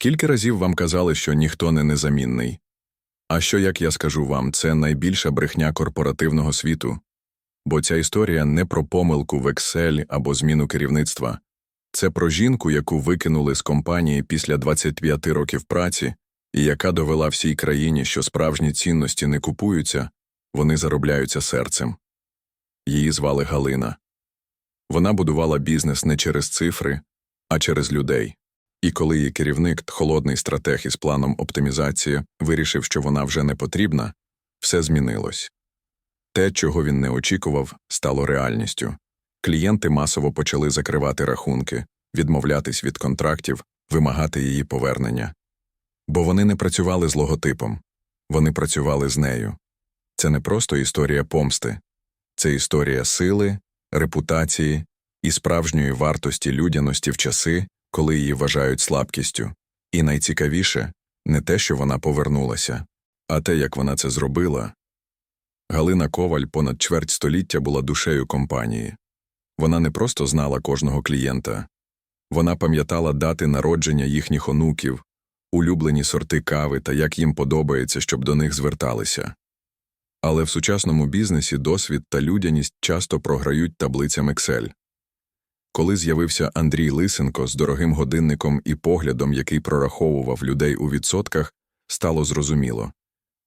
Скільки разів вам казали, що ніхто не незамінний? А що, як я скажу вам, це найбільша брехня корпоративного світу? Бо ця історія не про помилку в Excel або зміну керівництва. Це про жінку, яку викинули з компанії після 25 років праці, і яка довела всій країні, що справжні цінності не купуються, вони заробляються серцем. Її звали Галина. Вона будувала бізнес не через цифри, а через людей. І коли її керівник, холодний стратег із планом оптимізації, вирішив, що вона вже не потрібна, все змінилось. Те, чого він не очікував, стало реальністю. Клієнти масово почали закривати рахунки, відмовлятись від контрактів, вимагати її повернення. Бо вони не працювали з логотипом, вони працювали з нею. Це не просто історія помсти, це історія сили, репутації і справжньої вартості людяності в часи, коли її вважають слабкістю. І найцікавіше не те, що вона повернулася, а те, як вона це зробила. Галина Коваль понад чверть століття була душею компанії. Вона не просто знала кожного клієнта, вона пам'ятала дати народження їхніх онуків, улюблені сорти кави та як їм подобається, щоб до них зверталися. Але в сучасному бізнесі досвід та людяність часто програють таблицям Excel. Коли з'явився Андрій Лисенко з дорогим годинником і поглядом, який прораховував людей у відсотках, стало зрозуміло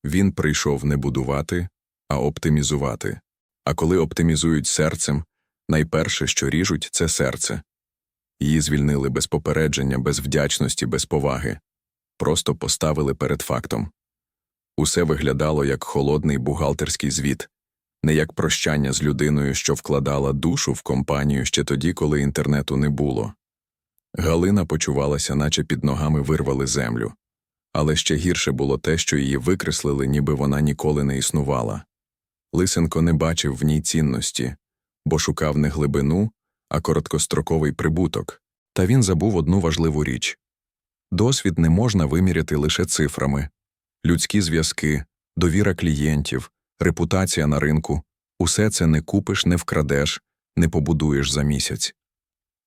він прийшов не будувати, а оптимізувати. А коли оптимізують серцем, найперше, що ріжуть, це серце. Її звільнили без попередження, без вдячності, без поваги, просто поставили перед фактом. Усе виглядало як холодний бухгалтерський звіт, не як прощання з людиною, що вкладала душу в компанію ще тоді, коли інтернету не було. Галина почувалася, наче під ногами вирвали землю, але ще гірше було те, що її викреслили, ніби вона ніколи не існувала. Лисенко не бачив в ній цінності, бо шукав не глибину, а короткостроковий прибуток. Та він забув одну важливу річ досвід не можна виміряти лише цифрами людські зв'язки, довіра клієнтів, репутація на ринку усе це не купиш, не вкрадеш, не побудуєш за місяць.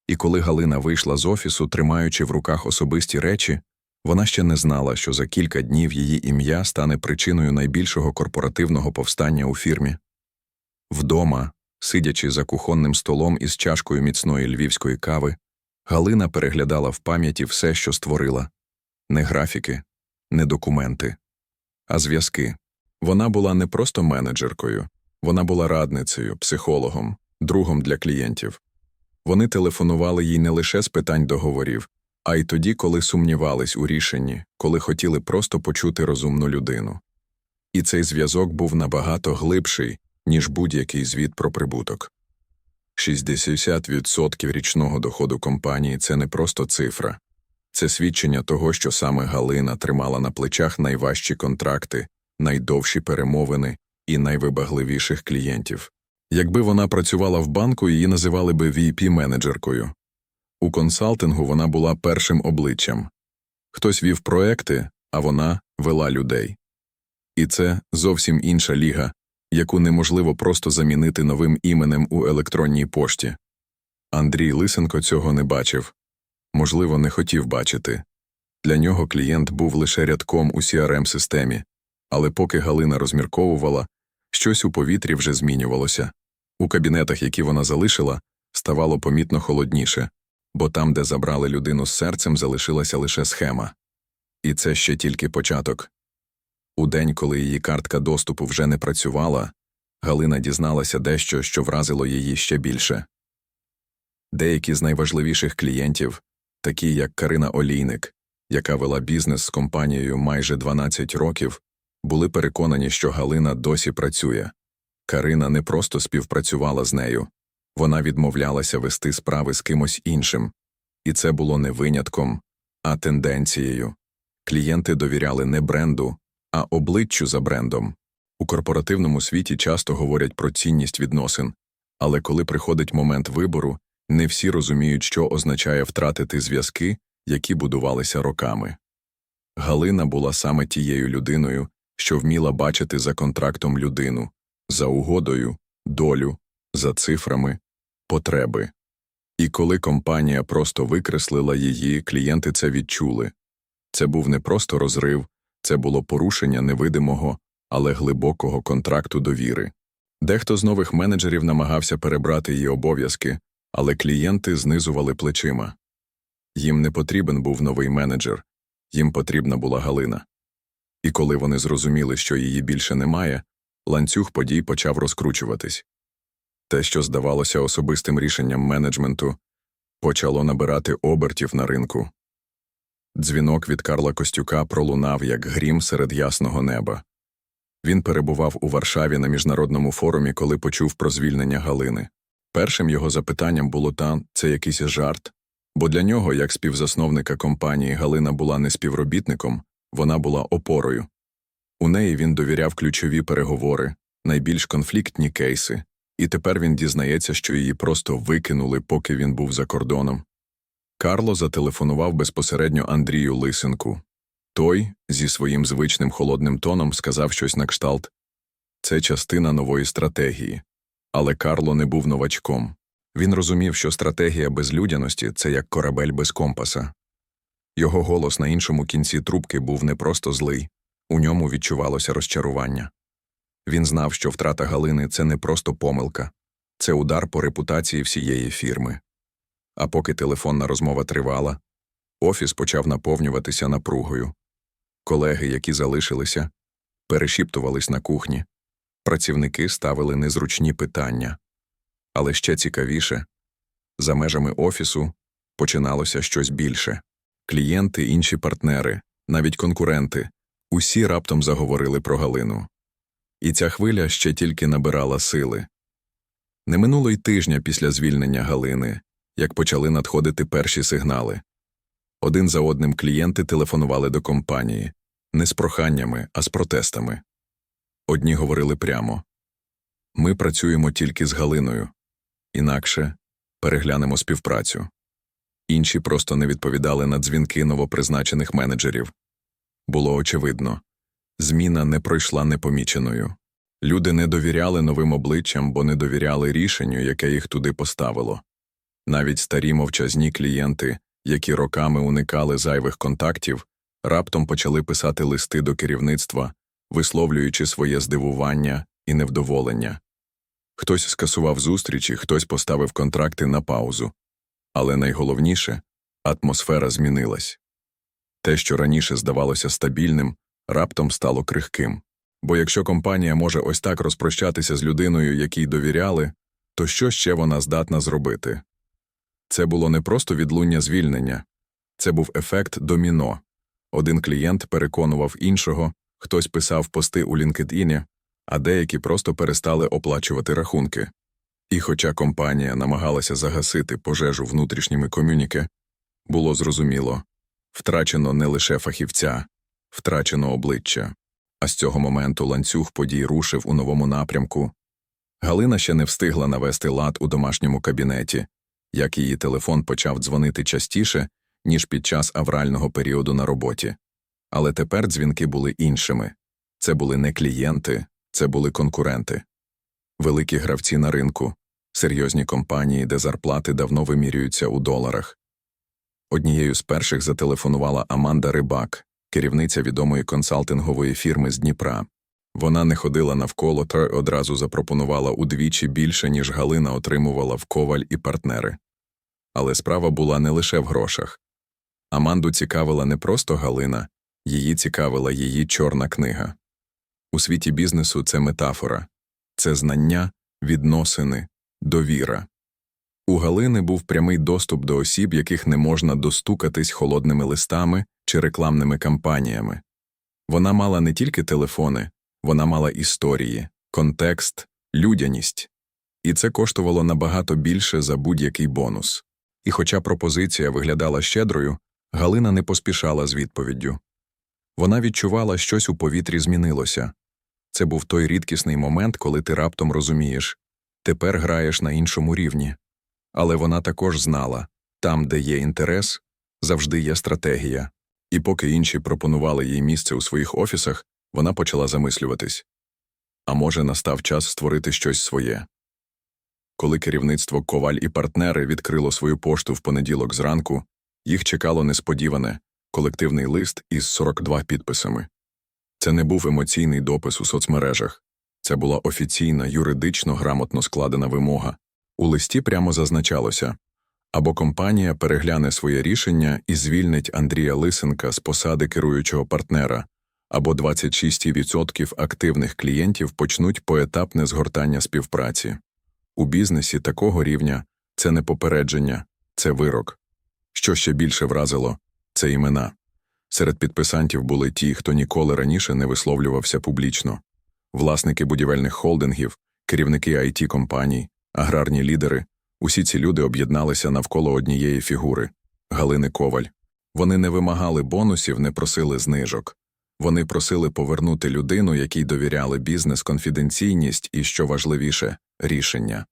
І коли Галина вийшла з офісу, тримаючи в руках особисті речі, вона ще не знала, що за кілька днів її ім'я стане причиною найбільшого корпоративного повстання у фірмі. Вдома, сидячи за кухонним столом із чашкою міцної львівської кави, Галина переглядала в пам'яті все, що створила не графіки, не документи, а зв'язки. Вона була не просто менеджеркою, вона була радницею, психологом, другом для клієнтів. Вони телефонували їй не лише з питань договорів, а й тоді, коли сумнівались у рішенні, коли хотіли просто почути розумну людину. І цей зв'язок був набагато глибший, ніж будь-який звіт про прибуток. 60% річного доходу компанії це не просто цифра, це свідчення того, що саме Галина тримала на плечах найважчі контракти, найдовші перемовини і найвибагливіших клієнтів. Якби вона працювала в банку, її називали би VP-менеджеркою. У консалтингу вона була першим обличчям. Хтось вів проекти, а вона вела людей. І це зовсім інша ліга, яку неможливо просто замінити новим іменем у електронній пошті. Андрій Лисенко цього не бачив можливо, не хотів бачити. Для нього клієнт був лише рядком у crm системі але поки Галина розмірковувала, щось у повітрі вже змінювалося. У кабінетах, які вона залишила, ставало помітно холодніше, бо там, де забрали людину з серцем, залишилася лише схема. І це ще тільки початок. У день, коли її картка доступу вже не працювала, Галина дізналася дещо, що вразило її ще більше. Деякі з найважливіших клієнтів, такі як Карина Олійник, яка вела бізнес з компанією майже 12 років, були переконані, що Галина досі працює. Карина не просто співпрацювала з нею, вона відмовлялася вести справи з кимось іншим, і це було не винятком, а тенденцією. Клієнти довіряли не бренду, а обличчю за брендом. У корпоративному світі часто говорять про цінність відносин, але коли приходить момент вибору, не всі розуміють, що означає втратити зв'язки, які будувалися роками. Галина була саме тією людиною, що вміла бачити за контрактом людину, за угодою, долю, за цифрами, потреби. І коли компанія просто викреслила її, клієнти це відчули. Це був не просто розрив, це було порушення невидимого, але глибокого контракту довіри. Дехто з нових менеджерів намагався перебрати її обов'язки, але клієнти знизували плечима. Їм не потрібен був новий менеджер, їм потрібна була Галина. І коли вони зрозуміли, що її більше немає, ланцюг подій почав розкручуватись. Те, що здавалося особистим рішенням менеджменту, почало набирати обертів на ринку. Дзвінок від Карла Костюка пролунав, як грім серед ясного неба. Він перебував у Варшаві на міжнародному форумі, коли почув про звільнення Галини. Першим його запитанням було та це якийсь жарт, бо для нього, як співзасновника компанії, Галина була не співробітником, вона була опорою. У неї він довіряв ключові переговори, найбільш конфліктні кейси, і тепер він дізнається, що її просто викинули, поки він був за кордоном. Карло зателефонував безпосередньо Андрію Лисенку. Той, зі своїм звичним холодним тоном, сказав щось на кшталт це частина нової стратегії. Але Карло не був новачком. Він розумів, що стратегія безлюдяності це як корабель без компаса. Його голос на іншому кінці трубки був не просто злий, у ньому відчувалося розчарування. Він знав, що втрата Галини це не просто помилка, це удар по репутації всієї фірми. А поки телефонна розмова тривала, офіс почав наповнюватися напругою. Колеги, які залишилися, перешіптувались на кухні, працівники ставили незручні питання. Але ще цікавіше за межами офісу починалося щось більше. Клієнти, інші партнери, навіть конкуренти усі раптом заговорили про Галину. І ця хвиля ще тільки набирала сили. Не минуло й тижня після звільнення Галини, як почали надходити перші сигнали. Один за одним клієнти телефонували до компанії не з проханнями, а з протестами. Одні говорили прямо ми працюємо тільки з Галиною, інакше переглянемо співпрацю. Інші просто не відповідали на дзвінки новопризначених менеджерів. Було очевидно зміна не пройшла непоміченою. Люди не довіряли новим обличчям, бо не довіряли рішенню, яке їх туди поставило. Навіть старі мовчазні клієнти, які роками уникали зайвих контактів, раптом почали писати листи до керівництва, висловлюючи своє здивування і невдоволення. Хтось скасував зустрічі, хтось поставив контракти на паузу. Але найголовніше атмосфера змінилась. Те, що раніше здавалося стабільним, раптом стало крихким. Бо якщо компанія може ось так розпрощатися з людиною, якій довіряли, то що ще вона здатна зробити? Це було не просто відлуння звільнення, це був ефект доміно. Один клієнт переконував іншого, хтось писав пости у LinkedIn, а деякі просто перестали оплачувати рахунки. І хоча компанія намагалася загасити пожежу внутрішніми комюніке, було зрозуміло втрачено не лише фахівця, втрачено обличчя. А з цього моменту ланцюг подій рушив у новому напрямку. Галина ще не встигла навести лад у домашньому кабінеті, як її телефон почав дзвонити частіше, ніж під час аврального періоду на роботі. Але тепер дзвінки були іншими це були не клієнти, це були конкуренти. Великі гравці на ринку, серйозні компанії, де зарплати давно вимірюються у доларах. Однією з перших зателефонувала Аманда Рибак, керівниця відомої консалтингової фірми з Дніпра. Вона не ходила навколо та одразу запропонувала удвічі більше, ніж Галина отримувала в коваль і партнери. Але справа була не лише в грошах. Аманду цікавила не просто Галина, її цікавила її чорна книга. У світі бізнесу це метафора, це знання, відносини, довіра. У Галини був прямий доступ до осіб, яких не можна достукатись холодними листами чи рекламними кампаніями. Вона мала не тільки телефони, вона мала історії, контекст, людяність. І це коштувало набагато більше за будь-який бонус. І хоча пропозиція виглядала щедрою, Галина не поспішала з відповіддю. Вона відчувала, щось у повітрі змінилося. Це був той рідкісний момент, коли ти раптом розумієш тепер граєш на іншому рівні. Але вона також знала там, де є інтерес, завжди є стратегія. І поки інші пропонували їй місце у своїх офісах, вона почала замислюватись а може, настав час створити щось своє. Коли керівництво Коваль і партнери відкрило свою пошту в понеділок зранку, їх чекало несподіване колективний лист із 42 підписами. Це не був емоційний допис у соцмережах. Це була офіційна, юридично грамотно складена вимога. У листі прямо зазначалося або компанія перегляне своє рішення і звільнить Андрія Лисенка з посади керуючого партнера, або 26% активних клієнтів почнуть поетапне згортання співпраці. У бізнесі такого рівня це не попередження, це вирок. Що ще більше вразило це імена. Серед підписантів були ті, хто ніколи раніше не висловлювався публічно власники будівельних холдингів, керівники it компаній, аграрні лідери. Усі ці люди об'єдналися навколо однієї фігури Галини Коваль. Вони не вимагали бонусів, не просили знижок. Вони просили повернути людину, якій довіряли бізнес, конфіденційність і, що важливіше, рішення.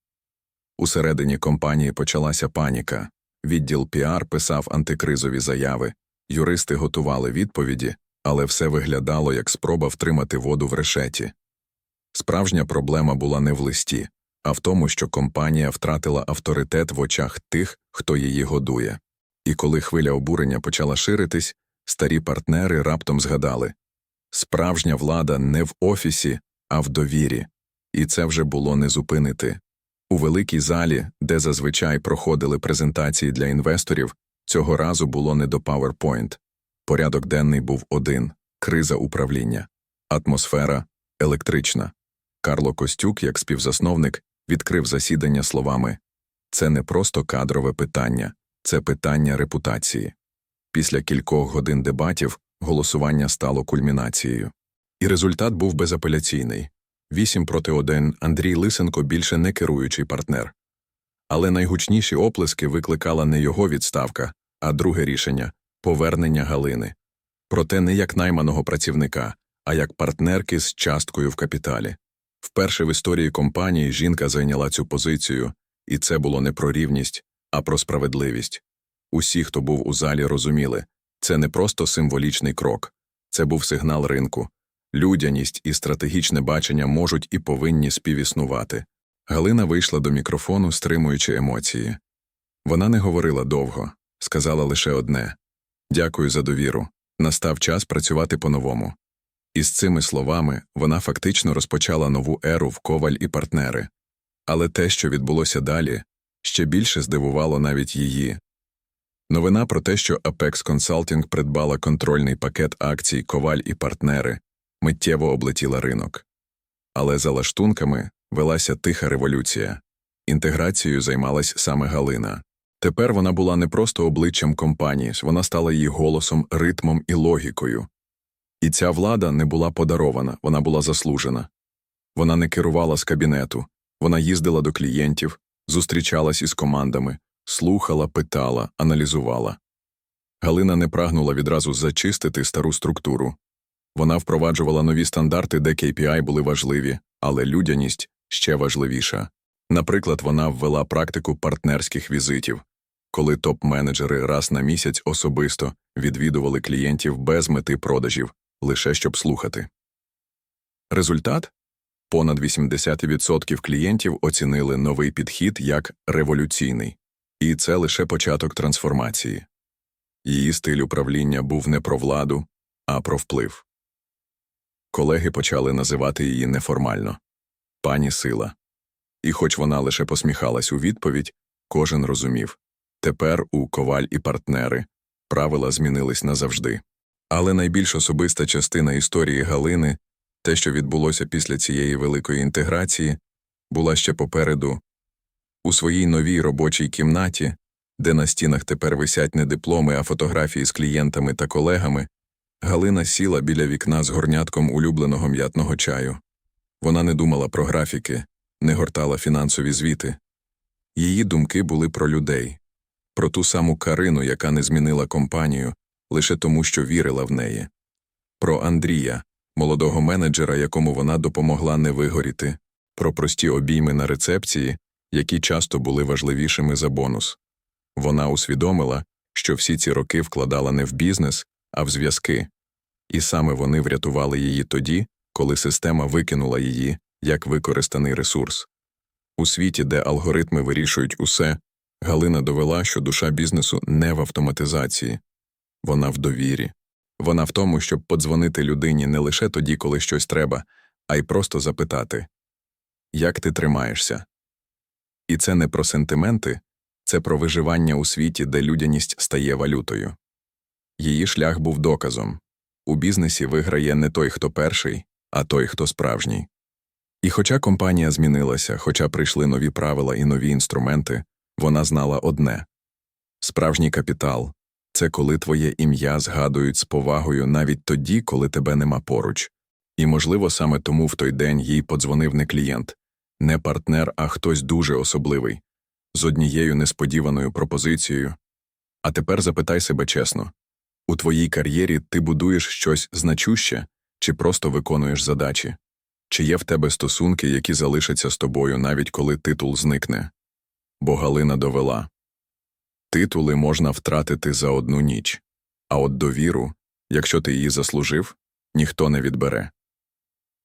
Усередині компанії почалася паніка. Відділ піар писав антикризові заяви, юристи готували відповіді, але все виглядало як спроба втримати воду в решеті. Справжня проблема була не в листі, а в тому, що компанія втратила авторитет в очах тих, хто її годує. І коли хвиля обурення почала ширитись, старі партнери раптом згадали справжня влада не в офісі, а в довірі, і це вже було не зупинити. У великій залі, де зазвичай проходили презентації для інвесторів, цього разу було не до PowerPoint. Порядок денний був один криза управління, атмосфера електрична. Карло Костюк, як співзасновник, відкрив засідання словами це не просто кадрове питання, це питання репутації. Після кількох годин дебатів голосування стало кульмінацією. І результат був безапеляційний. Вісім проти один Андрій Лисенко більше не керуючий партнер. Але найгучніші оплески викликала не його відставка, а друге рішення повернення Галини. Проте не як найманого працівника, а як партнерки з часткою в капіталі. Вперше в історії компанії жінка зайняла цю позицію, і це було не про рівність, а про справедливість. Усі, хто був у залі, розуміли це не просто символічний крок, це був сигнал ринку. Людяність і стратегічне бачення можуть і повинні співіснувати. Галина вийшла до мікрофону, стримуючи емоції. Вона не говорила довго, сказала лише одне Дякую за довіру. Настав час працювати по-новому. І з цими словами вона фактично розпочала нову еру в коваль і партнери. Але те, що відбулося далі, ще більше здивувало навіть її. Новина про те, що Apex Consulting придбала контрольний пакет акцій Коваль і партнери, миттєво облетіла ринок. Але за лаштунками велася тиха революція. Інтеграцією займалась саме Галина. Тепер вона була не просто обличчям компанії, вона стала її голосом, ритмом і логікою. І ця влада не була подарована, вона була заслужена. Вона не керувала з кабінету, вона їздила до клієнтів, зустрічалась із командами, слухала, питала, аналізувала. Галина не прагнула відразу зачистити стару структуру. Вона впроваджувала нові стандарти, де KPI були важливі, але людяність ще важливіша. Наприклад, вона ввела практику партнерських візитів, коли топ-менеджери раз на місяць особисто відвідували клієнтів без мети продажів, лише щоб слухати. Результат понад 80% клієнтів оцінили новий підхід як революційний, і це лише початок трансформації. Її стиль управління був не про владу, а про вплив. Колеги почали називати її неформально пані сила. І хоч вона лише посміхалась у відповідь, кожен розумів тепер у коваль і партнери правила змінились назавжди. Але найбільш особиста частина історії Галини, те, що відбулося після цієї великої інтеграції, була ще попереду. У своїй новій робочій кімнаті, де на стінах тепер висять не дипломи, а фотографії з клієнтами та колегами, Галина сіла біля вікна з горнятком улюбленого м'ятного чаю. Вона не думала про графіки, не гортала фінансові звіти. Її думки були про людей, про ту саму Карину, яка не змінила компанію, лише тому, що вірила в неї, про Андрія, молодого менеджера, якому вона допомогла не вигоріти, про прості обійми на рецепції, які часто були важливішими за бонус. Вона усвідомила, що всі ці роки вкладала не в бізнес, а в зв'язки, і саме вони врятували її тоді, коли система викинула її як використаний ресурс. У світі, де алгоритми вирішують усе, Галина довела, що душа бізнесу не в автоматизації, Вона в довірі. Вона в тому, щоб подзвонити людині не лише тоді, коли щось треба, а й просто запитати Як ти тримаєшся? І це не про сентименти, це про виживання у світі, де людяність стає валютою. Її шлях був доказом у бізнесі виграє не той, хто перший, а той, хто справжній. І хоча компанія змінилася, хоча прийшли нові правила і нові інструменти, вона знала одне справжній капітал це коли твоє ім'я згадують з повагою навіть тоді, коли тебе нема поруч. І, можливо, саме тому в той день їй подзвонив не клієнт, не партнер, а хтось дуже особливий, з однією несподіваною пропозицією. А тепер запитай себе чесно у твоїй кар'єрі ти будуєш щось значуще чи просто виконуєш задачі? Чи є в тебе стосунки, які залишаться з тобою, навіть коли титул зникне? Бо Галина довела титули можна втратити за одну ніч, а от довіру, якщо ти її заслужив, ніхто не відбере.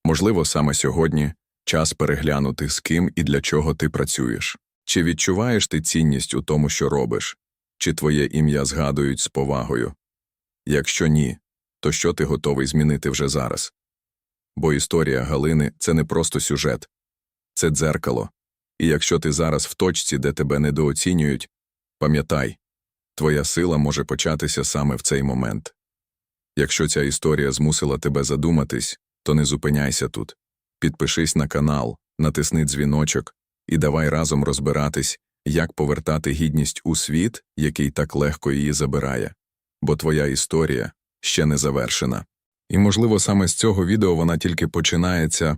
Можливо, саме сьогодні час переглянути, з ким і для чого ти працюєш. Чи відчуваєш ти цінність у тому, що робиш, чи твоє ім'я згадують з повагою? Якщо ні, то що ти готовий змінити вже зараз? Бо історія Галини це не просто сюжет, це дзеркало. І якщо ти зараз в точці, де тебе недооцінюють, пам'ятай, твоя сила може початися саме в цей момент. Якщо ця історія змусила тебе задуматись, то не зупиняйся тут. Підпишись на канал, натисни дзвіночок і давай разом розбиратись, як повертати гідність у світ, який так легко її забирає. Бо твоя історія ще не завершена. І, можливо, саме з цього відео вона тільки починається,